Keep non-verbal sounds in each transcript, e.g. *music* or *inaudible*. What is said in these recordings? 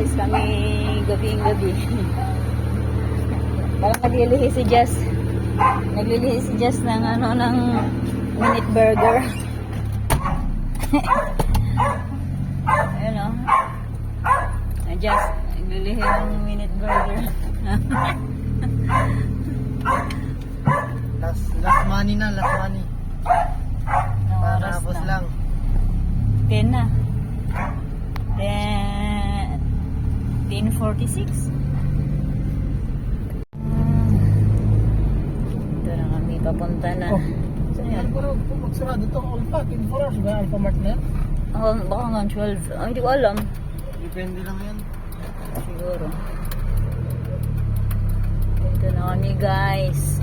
Alis kami gabing-gabi. Parang naglilihi si Jess. Naglilihi si Jess ng ano, ng minute burger. *laughs* Ayun o. Oh. Jess, naglilihi ng minute burger. *laughs* Last, last money na, last money. Tapos na? lang. 10 na. 10, 10.46. Ito na kami, papunta na. Oh. Saan yan? Pero kung magsarado to, all pa, 24 hours ba? Alpha Mart na yan? Oh, baka nga 12. Ay, hindi ko alam. Depende lang yan. Siguro. Ito na kami guys.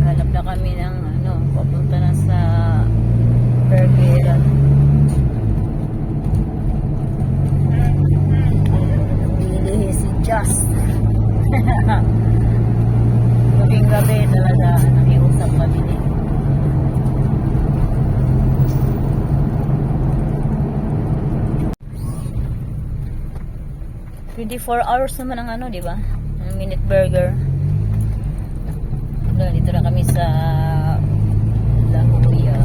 Hanap na kami ng ano, papunta na sa Perguera. Just. *laughs* Gabing gabi talaga nakiusap kami din. Twenty-four hours naman ang ano, di ba? Minute burger. Wala, dito na kami sa La Jolla.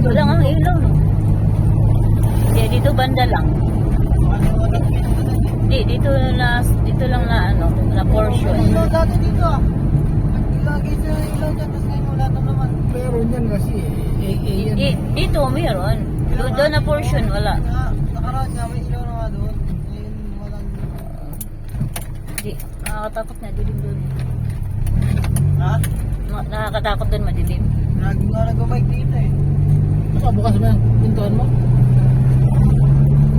Ito lang ang ilaw, no? Hindi, dito banda lang. Hindi, dito na, dito lang na ano, na portion. Ilaw dati dito ah. Lagi sa ilaw dyan, tapos ngayon wala na naman. Meron yan kasi eh. Yan. Di, dito, mayroon. Doon, doon na portion, wala. Ah, Nakaraan nga, may ilaw na nga doon. Ngayon wala na. Di, nakakatakot na, dilim doon. Ha? Ma- Nakakatakot doon, madilim. Lagi nga nag-bike dito eh. Baka bukas ba yung pintuan mo?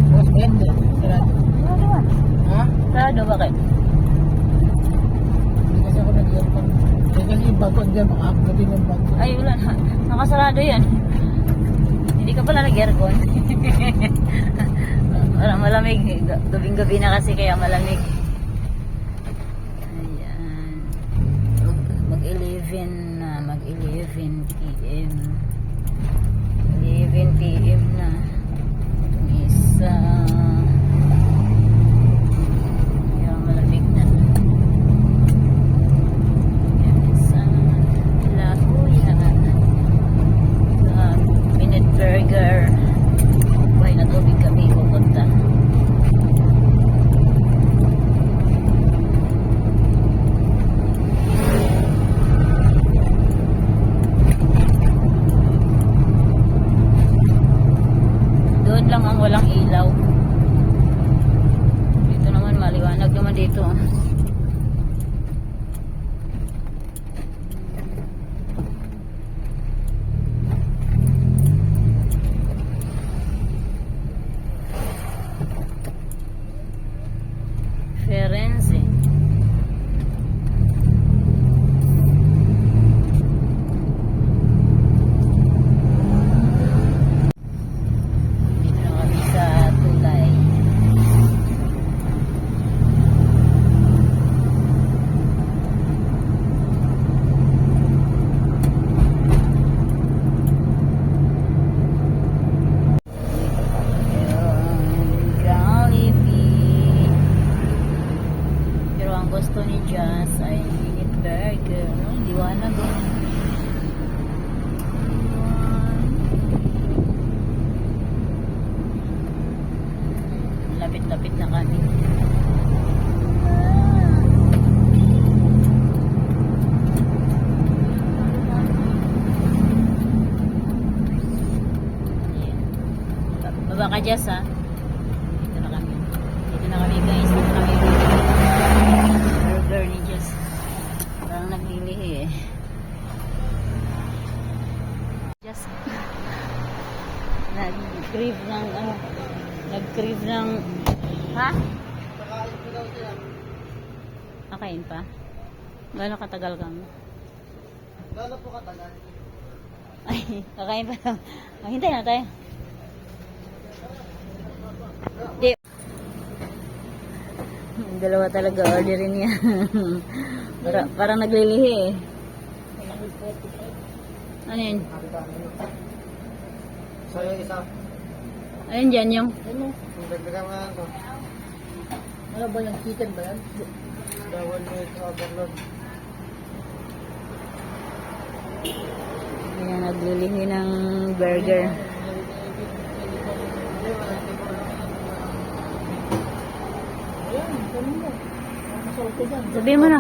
Bukas ba yan? Sarado. Ano naman? Ha? Sarado, bakit? Hindi kasi ako nag-aircon. Eh kasi yung bagong dyan, baka gabi ng bago. Ay, wala na. Nakasarado yan. Hindi ka pala nag-aircon. *laughs* Parang malamig. Ga- Gabing-gabi na kasi kaya malamig. Ayan. Mag-11 na. Mag-11 p.m. 11 p.m. na. Itong isa. Kaya malamig na. Yan, isa. La Jolla. Sa Minute Burger. Buhay na tubig kami pupunta. referencing gusto ni Jazz ay minute burger. No? Liwanag. Lapit-lapit na kami. Baba ka Jess ha. Dito na kami. Dito na kami guys. Dito na kami. Burger ni Jess. Parang naglilihi eh. Jess. Nag-crave ng ano. Nag-crave ng... Ha? Nakain pa? Gano'ng katagal kami? Lalo po katagal. Ay, kakain pa lang. Oh, hintay na tayo. Di. Dalawa talaga orderin niya. *laughs* para, parang naglilihi eh. Ano yun? So yung isa, Ayun dyan yung... Ano? Kung dagdagan mo. Ano ba yung chicken ba yan? Bawal mo ito overload. Ayan, naglilihi ng burger. Ayan, ganun mo. Masarap ko dyan. Sabihin mo na.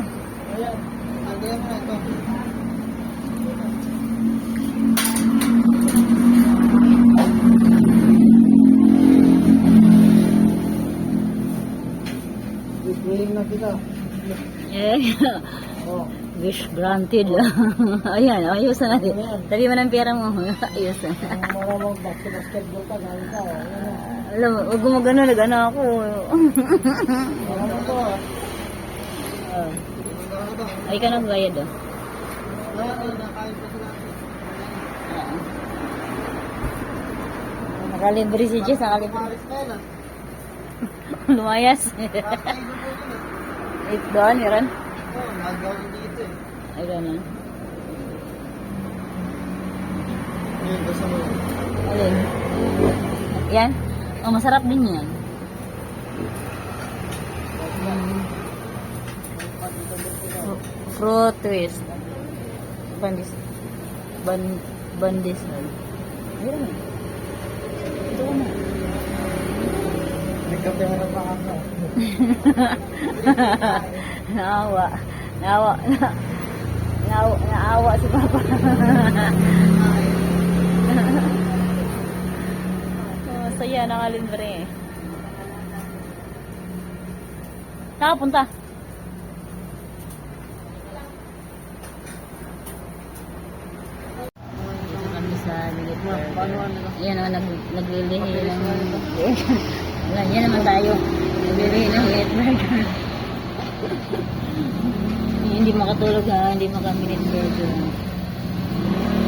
Willing na kita. Eh, Oh. *laughs* wish granted. *laughs* Ayan, ayos na natin. Sabi mo ng pera mo. *laughs* ayos na. Ang maramang basket-basketball ka, galing ka. Alam mo, huwag mo gano'n, nag-ano ako. Marami to. Oh. Ay ka oh. Pa sila. Oo. Nakalibre si Jess, nakalibre. *laughs* Lumayas. Kakain mo po yun eh. It doon, meron? Oo, nagawin dito eh. Ay, ganun. Yun, gusto mo. Alin? Yan? Oh, masarap din yan. Mm. Fru- Fruit twist. Bandis. Ban, bandis. Meron. Ito na. Nagkape mo ng pakaka. *laughs* naawa. Naawa. Na, naawa, naawa si Papa. *laughs* oh, saya, nakalibre. Saan ka punta? Dito kami sa Ligit Paano ano? Yan ang nag, naglilihi ng... Wala, yan naman tayo. Naglilihi ng wet burger. hindi makatulog ha, hindi makaminit burger.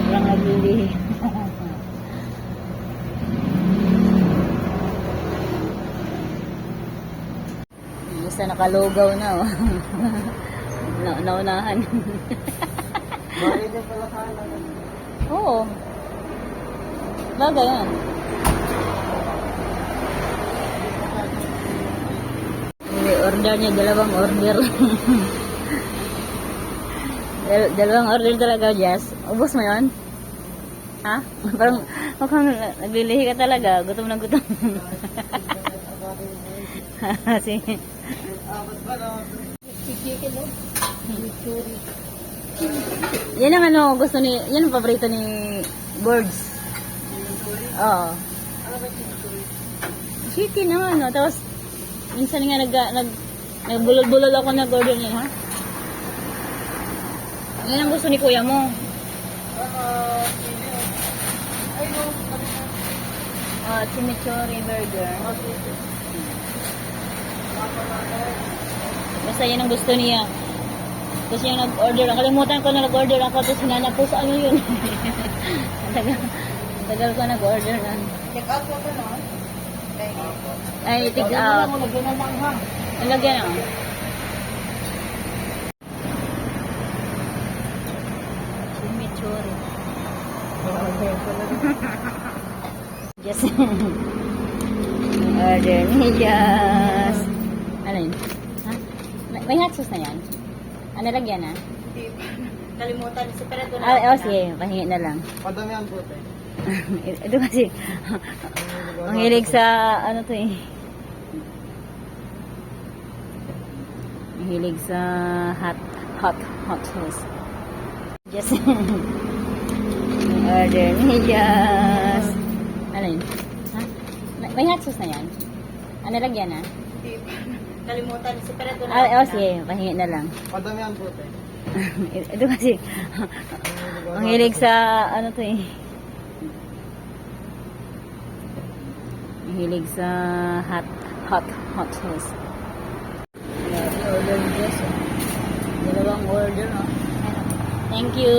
Walang naglilihi. *laughs* Isa nakalugaw na oh. *laughs* na, naunahan. Bakit pala? Oo. Bagay yan. Hindi, order niya, dalawang order. *laughs* Dal- dalawang order talaga, Jess. Ubus mo yun? Ha? *laughs* Parang mukhang naglilihi ka talaga. Gutom na gutom. *laughs* Churi. Yan ang ano, gusto ni, yan ang paborito ni Birds. Oo. Ano chicken naman, no? Tapos, minsan nga nag, nag, nagbulol-bulol ako nag-order niya, ha? Yan ang gusto ni kuya mo. Ah, chili oh. Ay no. Ah, chimichurri burger. Ah. Basta yan ang gusto niya. Tapos yung nag-order, nakalimutan ko na nag-order ako, tapos hinanap ko sa ano yun. *laughs* Ang tagal, ko nag-order na. Check out ko ba no? Ay, take Ano out. Nalagyan ako. Chimichurri. Yes. Order ni Jess. Ano yun? Ha? May- hot sauce na yan? Ano lagyan na? Kalimutan, separate Ah, oh, sige. Pahingi na lang. Padamihan po te. *laughs* Ito kasi, ang hilig sa, ano to eh. Ang hilig sa hot, hot, hot sauce. Just, *laughs* order ni Jess. Ano yun? Ha? May, hot sauce na yan? Ano lagyan na? Kalimutan, separate Ah, oh, sige. Pahingi na lang. Padamihan po te. *laughs* Ito kasi, ang hilig sa, ano to eh. Hilig sa hot, hot, hot sauce. Grabe, order Jess. oh. Dalawang order, oh. Thank you.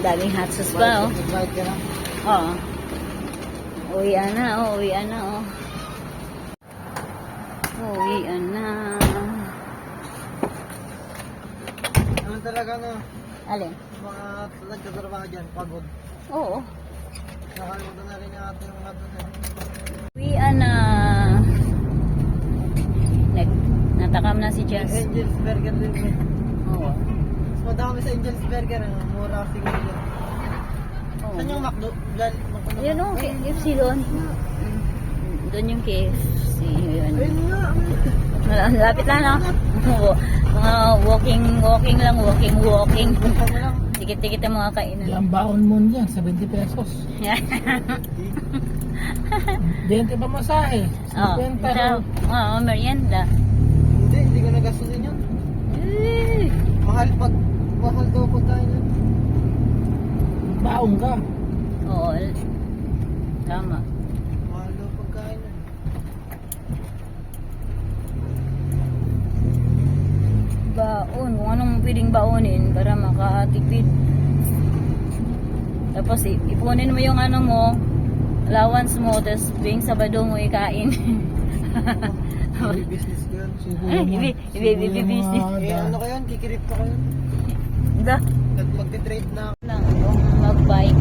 Daming hot sauce pa, oh. Na. Oo. Uwian na, oh. Uwian na, oh. Uwian na. Ano talaga no? Alin? Mga nagtatrabaho dyan, pagod. Oo. Eh. Uwi na. Nag, natakam na si Jess. Angel's Burger din. Oo. Mas madami sa Angel's Burger. Ang mura siguro. Oo. Saan yung McDo? McDo Yun o, KFC doon. Doon yung KFC. Yun. Ayun nga. Lapit lang, no? Mga walking, walking lang, walking, walking. Ano lang. Tikit-tikit ang mga kainan. Ilang baon mo dyan? 70 pesos. *laughs* Dente pa masahe. Oo. 50. Ito, Oo, merienda. Hindi, hindi ko nagastusin yun. Eh, Mahal pag, mahal daw pagkain yun. Baon ka. Oo. Tama. Mahal daw pagkain yun. Baon. Kung anong pwedeng baonin para makatipid. Tapos ipunin mo yung ano mo, allowance mo, tapos tuwing Sabado mo ikain. *laughs* May business ko yun. Ay, ibi- ibi- ibi- ibi- business. Eh, ano ko yun? Kikirip ko yun. Nag magti-trade na ako. Lang, mag-bike.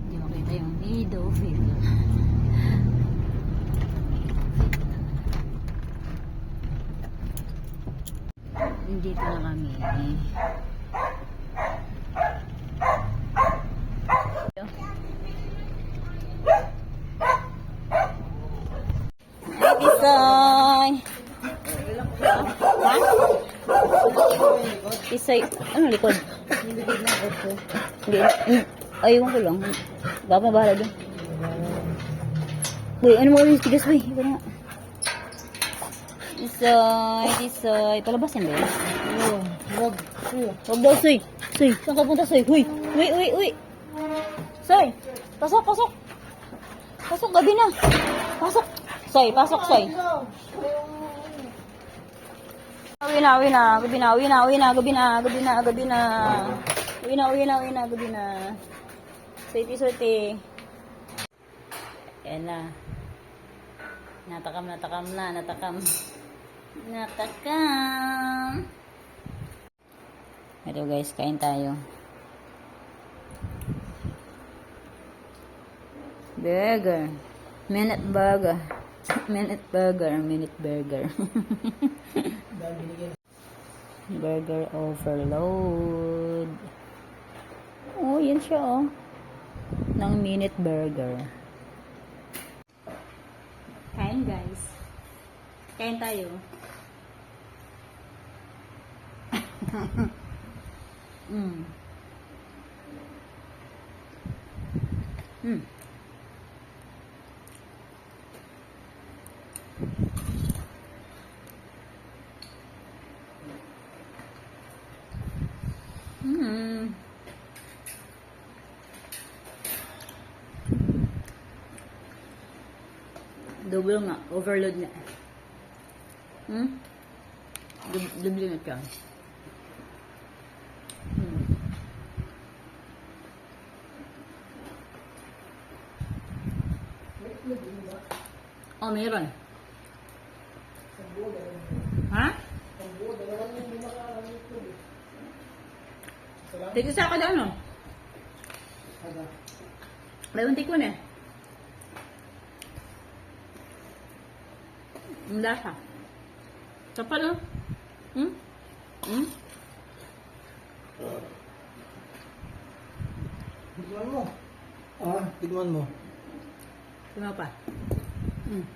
Hindi makita yung nido, Phil. Dito na kami. Hi, Tisay! Ha? Tisay, ano likod? Hindi, hindi. Ayun ko lang. Baka bahala doon. Uy, ano mo yung tigas, uy? Ito na. Isoy, isoy. Palabasin ba yun? Oo. Wag. Huwag daw, soy. Soy, saan ka punta, soy? Huy, uy, uy, uy. Soy, pasok, pasok. Pasok, gabi na. Pasok. Soy, pasok, soy. Uwi na, uwi na, gabi na, uwi na, uwi na, gabi na, gabi na, gabi na. Uwi na, uwi na, uwi na, gabi na. Swerte, swerte. Yan na. Natakam, natakam na, natakam. Natakam. Ito guys, kain tayo. Burger. *laughs* Minute burger. Minute burger, minute *laughs* burger. burger overload. Oh, yan siya oh. Ng minute burger. Kain guys. Kain tayo. *laughs* mm. Mm. Mm. Double nga. Overload nga. Hmm? Dub- Double nga siya. Hmm. Oh, meron. Ha? Dito sa kada ano? Mayroon tikon eh. Ang lasa. Kapal oh. Hmm? Hmm? Tignan mo. Ah, tignan mo. Tuma pa. Hmm.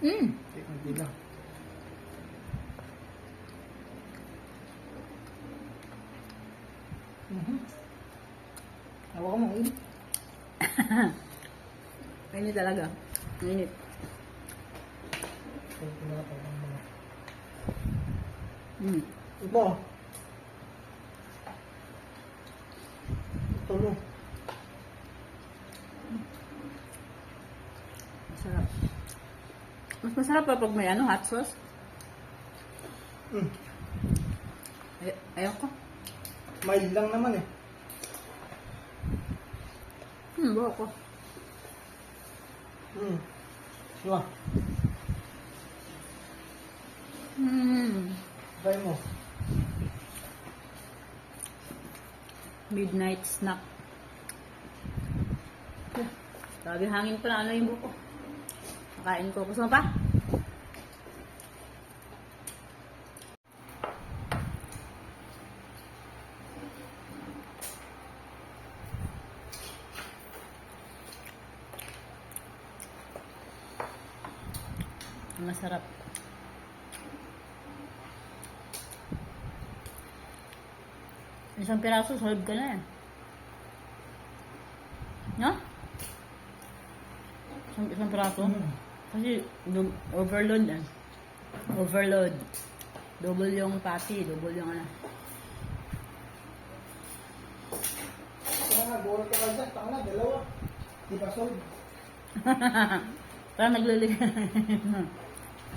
Hmm. Hindi lang. Mo, eh. Mainit talaga. Mainit. Hmm. Ito. Ito mo. Sarap. Mas masarap pa pag may ano, hot sauce. Mm. Ay, ayaw ko. Mild lang naman eh. Hmm, buho ko. Mm. Diba? Hmm. Try mo. Midnight snack. Grabe hangin pala ano yung buko. Kakain ko. Gusto mo pa? Masarap. Isang piraso, solve ka na eh. No? Isang, isang piraso? Mm. Kasi overload eh. Overload. Double yung patty, double yung ano. Borat ka ka dyan. Tanga na, dalawa. Di ba solve? *laughs* Parang nagluli.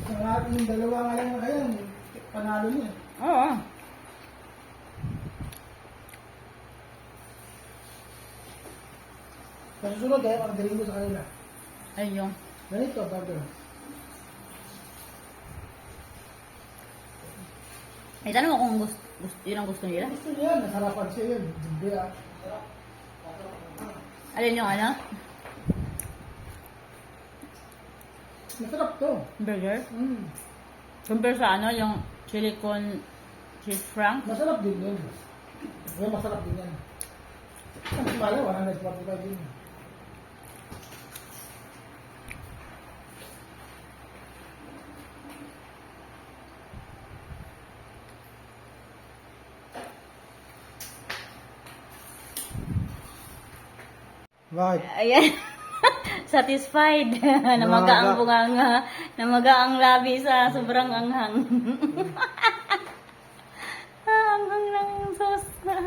Sa natin yung dalawa nga lang kayo, panalo niya. Oo. Sa susunod, kaya orderin mo sa kanila. Ayun. Ganito, burger. Eh, tanong mo kung gusto, gusto, yun ang gusto nila. Gusto niya nasarapan siya yun. Hindi ah. Alin yung ano? Masarap to. Burger? Mm. Compare sa ano, yung chili con cheese frank. Masarap din yun. May masarap din yan. Ang pala, 145 din. Bakit? Ayan. Satisfied. *laughs* Namaga ang bunganga. Namaga ang labi sa sobrang anghang. *laughs* Ah, anghang ng sauce na.